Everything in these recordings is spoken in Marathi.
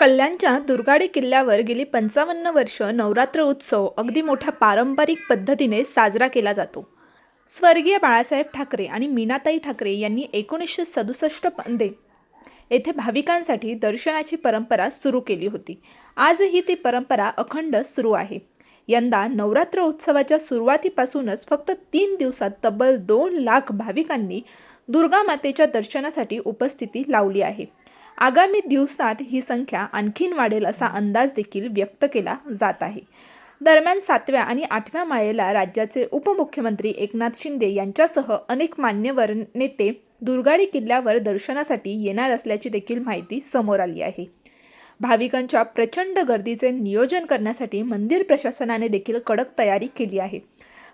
कल्याणच्या दुर्गाडी किल्ल्यावर गेली पंचावन्न वर्ष नवरात्र उत्सव अगदी मोठ्या पारंपरिक पद्धतीने साजरा केला जातो. स्वर्गीय बाळासाहेब ठाकरे आणि मीनाताई ठाकरे यांनी एकोणीसशे सदुसष्ट सदुसष्टमध्ये येथे भाविकांसाठी दर्शनाची परंपरा सुरू केली होती. आजही ती परंपरा अखंड सुरू आहे. यंदा नवरात्र उत्सवाच्या सुरुवातीपासूनच फक्त तीन दिवसात तब्बल दोन लाख भाविकांनी दुर्गा मातेच्या दर्शनासाठी उपस्थिती लावली आहे. आगामी दिवसात ही संख्या आणखीन वाढेल असा अंदाज देखील व्यक्त केला जात आहे. दरम्यान सातव्या आणि आठव्या माळेला राज्याचे उपमुख्यमंत्री एकनाथ शिंदे यांच्यासह अनेक मान्यवर नेते दुर्गाडी किल्ल्यावर दर्शनासाठी येणार असल्याची देखील माहिती समोर आली आहे. भाविकांच्या प्रचंड गर्दीचे नियोजन करण्यासाठी मंदिर प्रशासनाने देखील कडक तयारी केली आहे.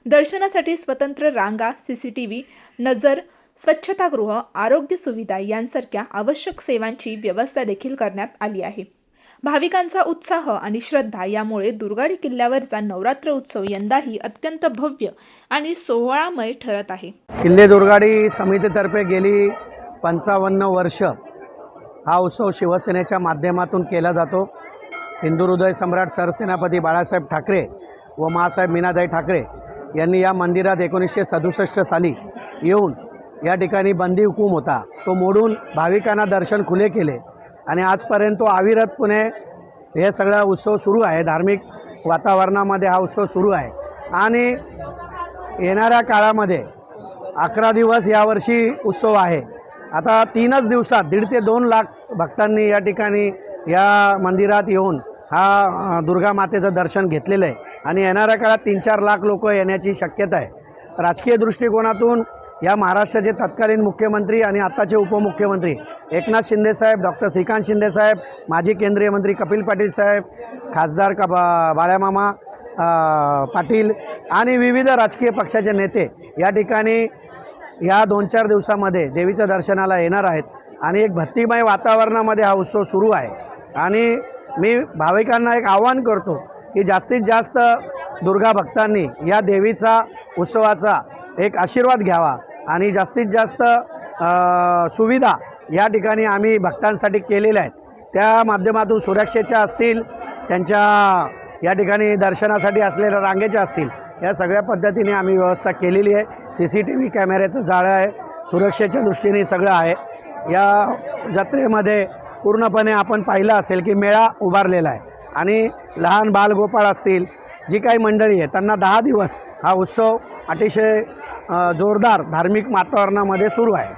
दर्शनासाठी स्वतंत्र रांगा सी सी टी व्ही नजर स्वच्छतागृह आरोग्य सुविधा यांसारख्या आवश्यक सेवांची व्यवस्था देखील करण्यात आली आहे. भाविकांचा उत्साह आणि श्रद्धा यामुळे दुर्गाडी किल्ल्यावरचा नवरात्र उत्सव यंदाही अत्यंत भव्य आणि सोहळामय ठरत आहे. किल्ले दुर्गाडी समितीतर्फे गेली पंचावन्न वर्ष हा उत्सव शिवसेनेच्या माध्यमातून केला जातो. हिंदू हृदय सम्राट सरसेनापती बाळासाहेब ठाकरे व मासाहेब मीनाताई ठाकरे यांनी या मंदिरात एकोणीसशे सदुसष्ट साली येऊन या ठिकाणी बंदी हुकूम होता. तो मोडून भाविकांना दर्शन खुले केले. आणि आजपर्यंत तो अविरतपणे हे सगळा उत्सव सुरू आहे. धार्मिक वातावरणामध्ये हा उत्सव सुरू आहे. आणि येणाऱ्या काळामध्ये अकरा दिवस यावर्षी उत्सव आहे. आता तीनच दिवसात दीड ते दोन लाख भक्तांनी या ठिकाणी या मंदिरात येऊन हा दुर्गा मातेचं दर्शन घेतलेलं आहे. आणि येणाऱ्या काळात तीन चार लाख लोक येण्याची शक्यता आहे. राजकीय दृष्टिकोनातून या महाराष्ट्राचे तत्कालीन मुख्यमंत्री आणि आत्ताचे उपमुख्यमंत्री एकनाथ शिंदेसाहेब डॉक्टर श्रीकांत शिंदेसाहेब माजी केंद्रीय मंत्री कपिल पाटील साहेब खासदार का बा- बाळ्यामामा पाटील आणि विविध राजकीय पक्षाचे नेते या ठिकाणी या दोन चार दिवसामध्ये देवीच्या दर्शनाला येणार आहेत. आणि एक भक्तिमय वातावरणामध्ये हा उत्सव सुरू आहे. आणि मी भाविकांना एक आव्हान करतो की जास्तीत जास्त दुर्गा भक्तांनी या देवीचा उत्सवाचा एक आशीर्वाद घ्यावा. आणि जास्तीत जास्त सुविधा या ठिकाणी आम्ही भक्तांसाठी केलेल्या आहेत. त्या माध्यमातून सुरक्षेच्या असतील त्यांच्या या ठिकाणी दर्शनासाठी असलेल्या रांगेच्या असतील या सगळ्या पद्धतीने आम्ही व्यवस्था केलेली आहे. सी सी टी व्ही कॅमेऱ्याचं जाळं आहे सुरक्षेच्या दृष्टीने सगळं आहे. या जत्रेमध्ये पूर्णपणे आपण पाहिलं असेल की मेळा उभारलेला आहे आणि लहान बालगोपाळ असतील जी काही मंडळी आहे त्यांना दहा दिवस हा उत्सव अतिशय जोरदार धार्मिक वातावरणामध्ये सुरू आहे.